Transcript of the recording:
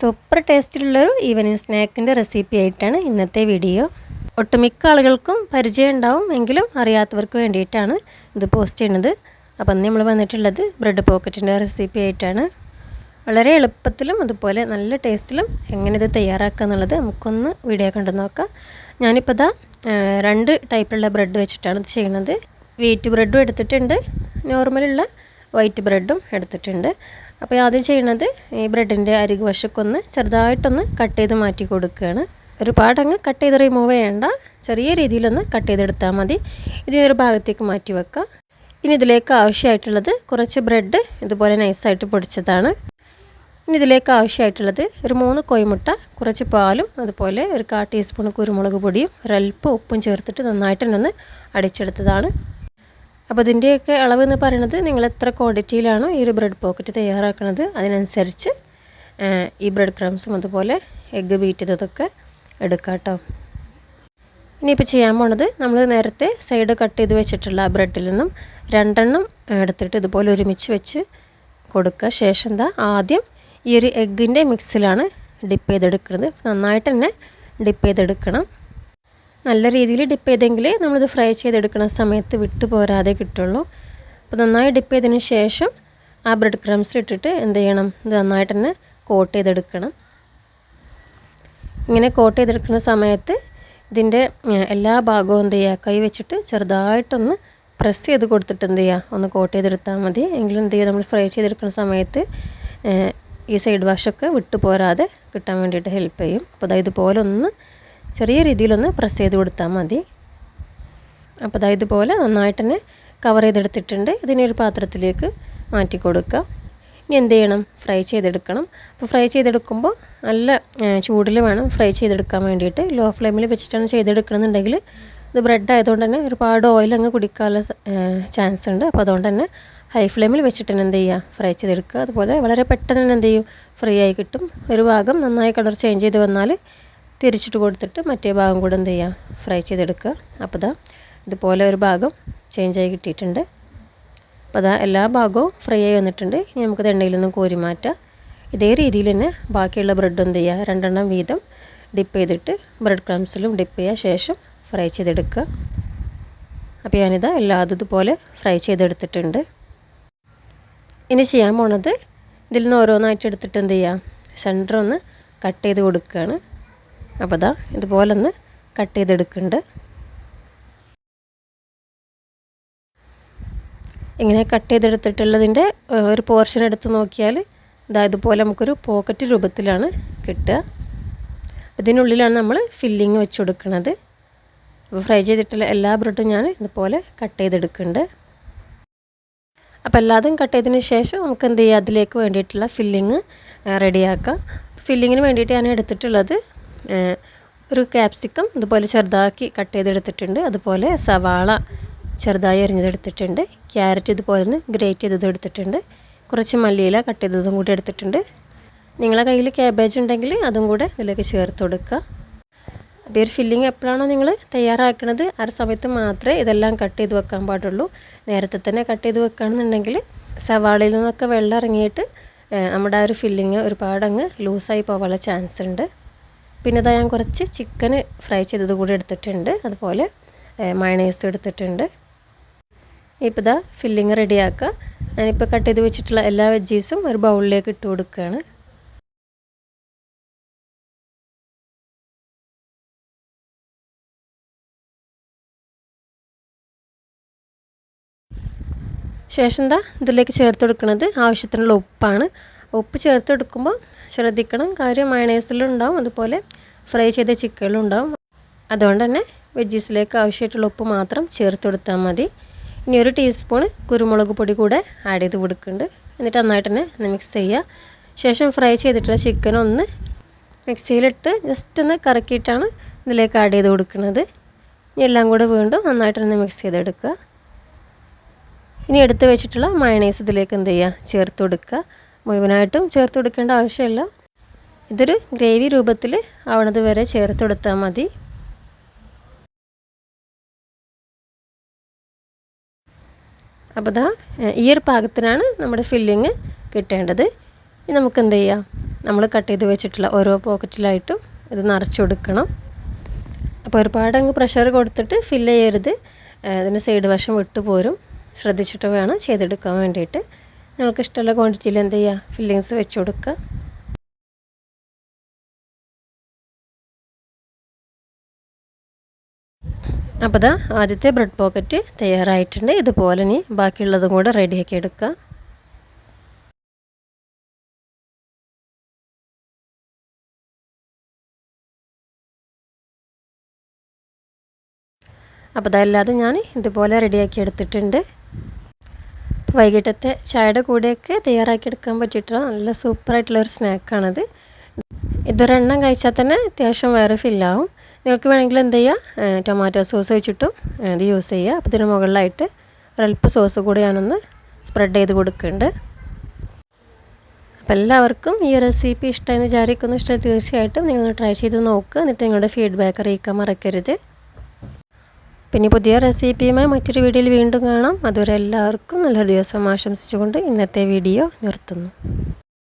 Super ടേസ്റ്റിലുള്ളൊരു evening സ്നാക്കിന്റെ recipe ആയിട്ടാണ് ഇന്നത്തെ വീഡിയോ. ഒട്ടുമിക്ക ആളുകൾക്കും പരിചയം ഉണ്ടാവും എങ്കിലും അറിയാത്തവർക്ക് വേണ്ടിയിട്ടാണ് ഇത് പോസ്റ്റ് ചെയ്യുന്നത്. അപ്പം നമ്മൾ വന്നിട്ടുള്ളത് ബ്രെഡ് പോക്കറ്റിന്റെ റെസിപ്പി ആയിട്ടാണ്. വളരെ എളുപ്പത്തിലും അതുപോലെ നല്ല ടേസ്റ്റിലും എങ്ങനെ ഇത് തയ്യാറാക്കുക എന്നുള്ളത് നമുക്കൊന്ന് വീഡിയോ കണ്ടു നോക്കാം. ഞാനിപ്പോൾ ഇതാ രണ്ട് ടൈപ്പിലുള്ള ബ്രെഡ് വെച്ചിട്ടാണ് ഇത് ചെയ്യുന്നത്. വീറ്റ് ബ്രെഡും എടുത്തിട്ടുണ്ട്. നോർമലുള്ള വൈറ്റ് ബ്രെഡും എടുത്തിട്ടുണ്ട്. അപ്പോൾ ആദ്യം ചെയ്യണത് ഈ ബ്രെഡിന്റെ അരികു വശക്കൊന്ന് ചെറുതായിട്ടൊന്ന് കട്ട് ചെയ്ത് മാറ്റി കൊടുക്കുകയാണ്. ഒരുപാടങ്ങ് കട്ട് ചെയ്ത് റിമൂവ് ചെയ്യേണ്ട. ചെറിയ രീതിയിലൊന്ന് കട്ട് ചെയ്തെടുത്താൽ മതി. ഇത് ഒരു ഭാഗത്തേക്ക് മാറ്റി വെക്കുക. ഇനി ഇതിലേക്ക് ആവശ്യമായിട്ടുള്ളത് കുറച്ച് ബ്രെഡ് ഇതുപോലെ നൈസായിട്ട് പൊടിച്ചതാണ്. ഇനി ഇതിലേക്ക് ആവശ്യമായിട്ടുള്ളത് ഒരു മൂന്ന് കോയിമുട്ട കുറച്ച് പാലും അതുപോലെ ഒരു കാ ടീസ്പൂൺ കുരുമുളക് പൊടിയും ഒരല്പം ഉപ്പും ചേർത്തിട്ട് നന്നായിട്ട് തന്നെ ഒന്ന് അടിച്ചെടുത്തതാണ്. അപ്പോൾ ഇതിന്റെയൊക്കെ അളവ് എന്ന് പറയുന്നത് നിങ്ങൾ എത്ര ക്വാണ്ടിറ്റിയിലാണോ ഈ ഒരു ബ്രെഡ് പോക്കറ്റ് തയ്യാറാക്കുന്നത് അതിനനുസരിച്ച് ഈ ബ്രെഡ് ക്രംസും അതുപോലെ എഗ്ഗ് ബീറ്റ് ചെയ്തതൊക്കെ എടുക്കാം കേട്ടോ. ഇനിയിപ്പോൾ ചെയ്യാൻ പോണത് നമ്മൾ നേരത്തെ സൈഡ് കട്ട് ചെയ്ത് വെച്ചിട്ടുള്ള ബ്രെഡിൽ നിന്നും രണ്ടെണ്ണം എടുത്തിട്ട് ഇതുപോലെ ഒരുമിച്ച് വെച്ച് കൊടുക്കുക. ശേഷം എന്താ ആദ്യം ഈ ഒരു എഗ്ഗിന്റെ മിക്സിലാണ് ഡിപ്പ് ചെയ്തെടുക്കുന്നത്. നന്നായിട്ട് തന്നെ ഡിപ്പ് ചെയ്തെടുക്കണം. നല്ല രീതിയിൽ ഡിപ്പ് ചെയ്തെങ്കിൽ നമ്മളിത് ഫ്രൈ ചെയ്തെടുക്കുന്ന സമയത്ത് വിട്ടു പോരാതെ കിട്ടുള്ളൂ. അപ്പോൾ നന്നായി ഡിപ്പ് ചെയ്തതിന് ശേഷം ആ ബ്രെഡ് ക്രംസ് ഇട്ടിട്ട് എന്ത് ചെയ്യണം? ഇത് നന്നായിട്ട് തന്നെ കോട്ട് ചെയ്തെടുക്കണം. ഇങ്ങനെ കോട്ട് ചെയ്തെടുക്കുന്ന സമയത്ത് ഇതിന്റെ എല്ലാ ഭാഗവും എന്ത് ചെയ്യുക? കൈ വെച്ചിട്ട് ചെറുതായിട്ടൊന്ന് പ്രസ് ചെയ്ത് കൊടുത്തിട്ട് എന്ത് ചെയ്യുക? ഒന്ന് കോട്ട് ചെയ്തെടുത്താൽ മതി. എങ്കിലും എന്ത് ചെയ്യുക? നമ്മൾ ഫ്രൈ ചെയ്തെടുക്കുന്ന സമയത്ത് ഈ സൈഡ് വാഷൊക്കെ വിട്ടു പോരാതെ കിട്ടാൻ വേണ്ടിയിട്ട് ഹെൽപ്പ് ചെയ്യും. അപ്പോൾ അതായത് ഇതുപോലെ ഒന്ന് ചെറിയ രീതിയിലൊന്ന് പ്രസ് ചെയ്ത് കൊടുത്താൽ മതി. അപ്പോൾ അതായത് ഇതുപോലെ നന്നായിട്ട് തന്നെ കവർ ചെയ്തെടുത്തിട്ടുണ്ട്. ഇതിനെ ഒരു പാത്രത്തിലേക്ക് മാറ്റി കൊടുക്കുക ഇനി എന്ത് ചെയ്യണം? ഫ്രൈ ചെയ്തെടുക്കണം. അപ്പോൾ ഫ്രൈ ചെയ്തെടുക്കുമ്പോൾ നല്ല ചൂടിൽ വേണം ഫ്രൈ ചെയ്തെടുക്കാൻ വേണ്ടിയിട്ട്. ലോ ഫ്ലെയിമിൽ വെച്ചിട്ടാണ് ചെയ്തെടുക്കണമെന്നുണ്ടെങ്കിൽ ഇത് ബ്രെഡ് ആയതുകൊണ്ട് തന്നെ ഒരുപാട് ഓയിൽ അങ്ങ് കുടിക്കാനുള്ള ചാൻസ് ഉണ്ട്. അപ്പോൾ അതുകൊണ്ട് തന്നെ ഹൈ ഫ്ലെയിമിൽ വെച്ചിട്ട് തന്നെ എന്ത് ചെയ്യുക ഫ്രൈ ചെയ്തെടുക്കുക. അതുപോലെ വളരെ പെട്ടെന്ന് തന്നെ എന്ത് ചെയ്യും? ഫ്രീ ആയി കിട്ടും. ഒരു ഭാഗം നന്നായി കളർ ചേഞ്ച് ചെയ്ത് വന്നാൽ തിരിച്ചിട്ട് കൊടുത്തിട്ട് മറ്റേ ഭാഗം കൂടെ എന്ത് ചെയ്യുക ഫ്രൈ ചെയ്തെടുക്കുക. അപ്പോൾ ഇതാ ഇതുപോലെ ഒരു ഭാഗം ചേഞ്ചായി കിട്ടിയിട്ടുണ്ട്. അപ്പോൾ അതാ എല്ലാ ഭാഗവും ഫ്രൈ ആയി വന്നിട്ടുണ്ട്. ഇനി നമുക്കത് എണ്ണയിൽ നിന്നും കോരി മാറ്റാം. ഇതേ രീതിയിൽ തന്നെ ബാക്കിയുള്ള ബ്രെഡ് എന്ത് ചെയ്യുക? രണ്ടെണ്ണം വീതം ഡിപ്പ് ചെയ്തിട്ട് ബ്രെഡ് ക്രംസിലും ഡിപ്പ് ചെയ്യുക ശേഷം ഫ്രൈ ചെയ്തെടുക്കുക. അപ്പോൾ ഞാനിതാ എല്ലാതും ഇതുപോലെ ഫ്രൈ ചെയ്തെടുത്തിട്ടുണ്ട്. ഇനി ചെയ്യാൻ പോണത് ഇതിൽ നിന്ന് ഓരോന്നായിട്ട് എടുത്തിട്ട് എന്ത് ചെയ്യുക? സെന്റർ ഒന്ന് കട്ട് ചെയ്ത് കൊടുക്കുകയാണ്. അപ്പോൾ ദാ ഇതുപോലെ ഒന്ന് കട്ട് ചെയ്തെടുക്കുന്നുണ്ട്. ഇങ്ങനെ കട്ട് ചെയ്തെടുത്തിട്ടുള്ളതിന്റെ ഒരു പോർഷൻ എടുത്ത് നോക്കിയാൽ ഇതാ ഇതുപോലെ നമുക്കൊരു പോക്കറ്റ് രൂപത്തിലാണ് കിട്ടുക. ഇതിനുള്ളിലാണ് നമ്മൾ ഫില്ലിങ് വെച്ച് കൊടുക്കുന്നത്. അപ്പോൾ ഫ്രൈ ചെയ്തിട്ടുള്ള എല്ലാ ബ്രെഡും ഞാൻ ഇതുപോലെ കട്ട് ചെയ്തെടുക്കുന്നുണ്ട്. അപ്പോൾ എല്ലാതും കട്ട് ചെയ്തതിന് ശേഷം നമുക്ക് എന്ത് ചെയ്യുക അതിലേക്ക് വേണ്ടിയിട്ടുള്ള ഫില്ലിങ് റെഡിയാക്കാം. ഫില്ലിങ്ങിന് വേണ്ടിയിട്ട് ഞാൻ എടുത്തിട്ടുള്ളത് ഒരു ക്യാപ്സിക്കം അതുപോലെ ചെറുതാക്കി കട്ട് ചെയ്തെടുത്തിട്ടുണ്ട്. അതുപോലെ സവാള ചെറുതായി അരിഞ്ഞതെടുത്തിട്ടുണ്ട്. ക്യാരറ്റ് ഇതുപോലെ ഒന്ന് ഗ്രേറ്റ് ചെയ്തത് എടുത്തിട്ടുണ്ട്. കുറച്ച് മല്ലിയില കട്ട് ചെയ്തതും കൂടി എടുത്തിട്ടുണ്ട്. നിങ്ങളെ കയ്യിൽ ക്യാബേജ് ഉണ്ടെങ്കിൽ അതും കൂടെ ഇതിലേക്ക് ചേർത്ത് കൊടുക്കുക. അപ്പോൾ ഒരു ഫില്ലിങ് എപ്പോഴാണോ നിങ്ങൾ തയ്യാറാക്കുന്നത് ആ സമയത്ത് മാത്രമേ ഇതെല്ലാം കട്ട് ചെയ്ത് വെക്കാൻ പാടുള്ളൂ. നേരത്തെ തന്നെ കട്ട് ചെയ്ത് വെക്കുകയാണെന്നുണ്ടെങ്കിൽ സവാളയിൽ നിന്നൊക്കെ വെള്ളം ഇറങ്ങിയിട്ട് നമ്മുടെ ആ ഒരു ഫില്ലിങ് ഒരുപാടങ്ങ് ലൂസായി പോകാനുള്ള ചാൻസ് ഉണ്ട്. പിന്നെ ഇതാ ഞാൻ കുറച്ച് ചിക്കൻ ഫ്രൈ ചെയ്തത് കൂടി എടുത്തിട്ടുണ്ട്. അതുപോലെ മയണൈസ് എടുത്തിട്ടുണ്ട്. ഇപ്പോൾ ഇതാ ഫില്ലിങ് റെഡിയാക്കുക ഞാനിപ്പോൾ കട്ട് ചെയ്ത് വെച്ചിട്ടുള്ള എല്ലാ വെജീസും ഒരു ബൗളിലേക്ക് ഇട്ട് കൊടുക്കുകയാണ് ശേഷം എന്താ ഇതിലേക്ക് ചേർത്ത് കൊടുക്കുന്നത് ആവശ്യത്തിനുള്ള ഉപ്പാണ്. ഉപ്പ് ചേർത്ത് കൊടുക്കുമ്പോൾ ശ്രദ്ധിക്കണം. കാര്യം മയണൈസിലും ഉണ്ടാവും അതുപോലെ ഫ്രൈ ചെയ്ത ചിക്കനും ഉണ്ടാവും അതുകൊണ്ട് തന്നെ വെജീസിലേക്ക് ആവശ്യമായിട്ടുള്ള ഉപ്പ് മാത്രം ചേർത്ത് കൊടുത്താൽ മതി. ഇനി ഒരു ടീസ്പൂൺ കുരുമുളക് പൊടി കൂടെ ആഡ് ചെയ്ത് കൊടുക്കുന്നുണ്ട്. എന്നിട്ട് നന്നായിട്ട് തന്നെ മിക്സ് ചെയ്യുക. ശേഷം ഫ്രൈ ചെയ്തിട്ടുള്ള ചിക്കൻ ഒന്ന് മിക്സിയിലിട്ട് ജസ്റ്റ് ഒന്ന് കറക്കിയിട്ടാണ് ഇതിലേക്ക് ആഡ് ചെയ്ത് കൊടുക്കുന്നത്. ഇനി എല്ലാം കൂടെ വീണ്ടും നന്നായിട്ട് തന്നെ മിക്സ് ചെയ്തെടുക്കുക. ഇനി എടുത്ത് വെച്ചിട്ടുള്ള മയണൈസ് ഇതിലേക്ക് എന്ത് ചെയ്യുക? ചേർത്ത് കൊടുക്കുക. മുഴുവനായിട്ടും ചേർത്ത് കൊടുക്കേണ്ട ആവശ്യമില്ല. ഇതൊരു ഗ്രേവി രൂപത്തിൽ ആവണത് വരെ ചേർത്ത് കൊടുത്താൽ മതി. അപ്പോൾ ദാ ഈ ഒരു പാകത്തിനാണ് നമ്മുടെ ഫില്ലിങ് കിട്ടേണ്ടത്. ഇനി നമുക്ക് എന്ത് ചെയ്യാം? നമ്മൾ കട്ട് ചെയ്ത് വെച്ചിട്ടുള്ള ഓരോ പോക്കറ്റിലായിട്ടും ഇത് നിറച്ച് കൊടുക്കണം. അപ്പോൾ ഒരുപാട് അങ്ങ് പ്രഷർ കൊടുത്തിട്ട് ഫില്ല് ചെയ്യരുത്. അതിന് സൈഡ് വശം വിട്ടു പോരും ശ്രദ്ധിച്ചിട്ട് വേണം ചെയ്തെടുക്കാൻ വേണ്ടിയിട്ട്. നിങ്ങൾക്ക് ഇഷ്ടമുള്ള ക്വാണ്ടിറ്റിയിൽ എന്ത് ചെയ്യുക ഫില്ലിങ്സ് വെച്ച് കൊടുക്കുക. അപ്പോൾ ദാ ആദ്യത്തെ ബ്രെഡ് പോക്കറ്റ് തയ്യാറായിട്ടുണ്ട്. ഇതുപോലെ ഇനി ബാക്കിയുള്ളതും കൂടെ റെഡിയാക്കി എടുക്കുക. അപ്പോൾ അതല്ലാതെ ഞാൻ ഇതുപോലെ റെഡിയാക്കി എടുത്തിട്ടുണ്ട്. വൈകിട്ടത്തെ ചായയുടെ കൂടെയൊക്കെ തയ്യാറാക്കി എടുക്കാൻ പറ്റിയിട്ടുള്ള നല്ല സൂപ്പറായിട്ടുള്ള ഒരു സ്നാക്കാണത്. ഇതൊരെണ്ണം കഴിച്ചാൽ തന്നെ അത്യാവശ്യം വേറെ ഫില്ലാവും. നിങ്ങൾക്ക് വേണമെങ്കിൽ എന്ത് ചെയ്യുക ടൊമാറ്റോ സോസ് വെച്ചിട്ടും ഇത് യൂസ് ചെയ്യുക. അപ്പോൾ ഇതിന് മുകളിലായിട്ട് ഒരല്പം സോസ് കൂടി ഞാനൊന്ന് സ്പ്രെഡ് ചെയ്ത് കൊടുക്കുന്നുണ്ട്. അപ്പോൾ എല്ലാവർക്കും ഈ റെസിപ്പി ഇഷ്ടമെന്ന് വിചാരിക്കുന്നു. ഇഷ്ടം തീർച്ചയായിട്ടും നിങ്ങൾ ട്രൈ ചെയ്ത് നോക്കുക. എന്നിട്ട് നിങ്ങളുടെ ഫീഡ്ബാക്ക് അറിയിക്കാൻ മറക്കരുത്. പിന്നെ പുതിയ റെസിപ്പിയുമായി മറ്റൊരു വീഡിയോയിൽ വീണ്ടും കാണാം. അതുവരെ എല്ലാവർക്കും നല്ല ദിവസം ആശംസിച്ചുകൊണ്ട് ഇന്നത്തെ വീഡിയോ നിർത്തുന്നു.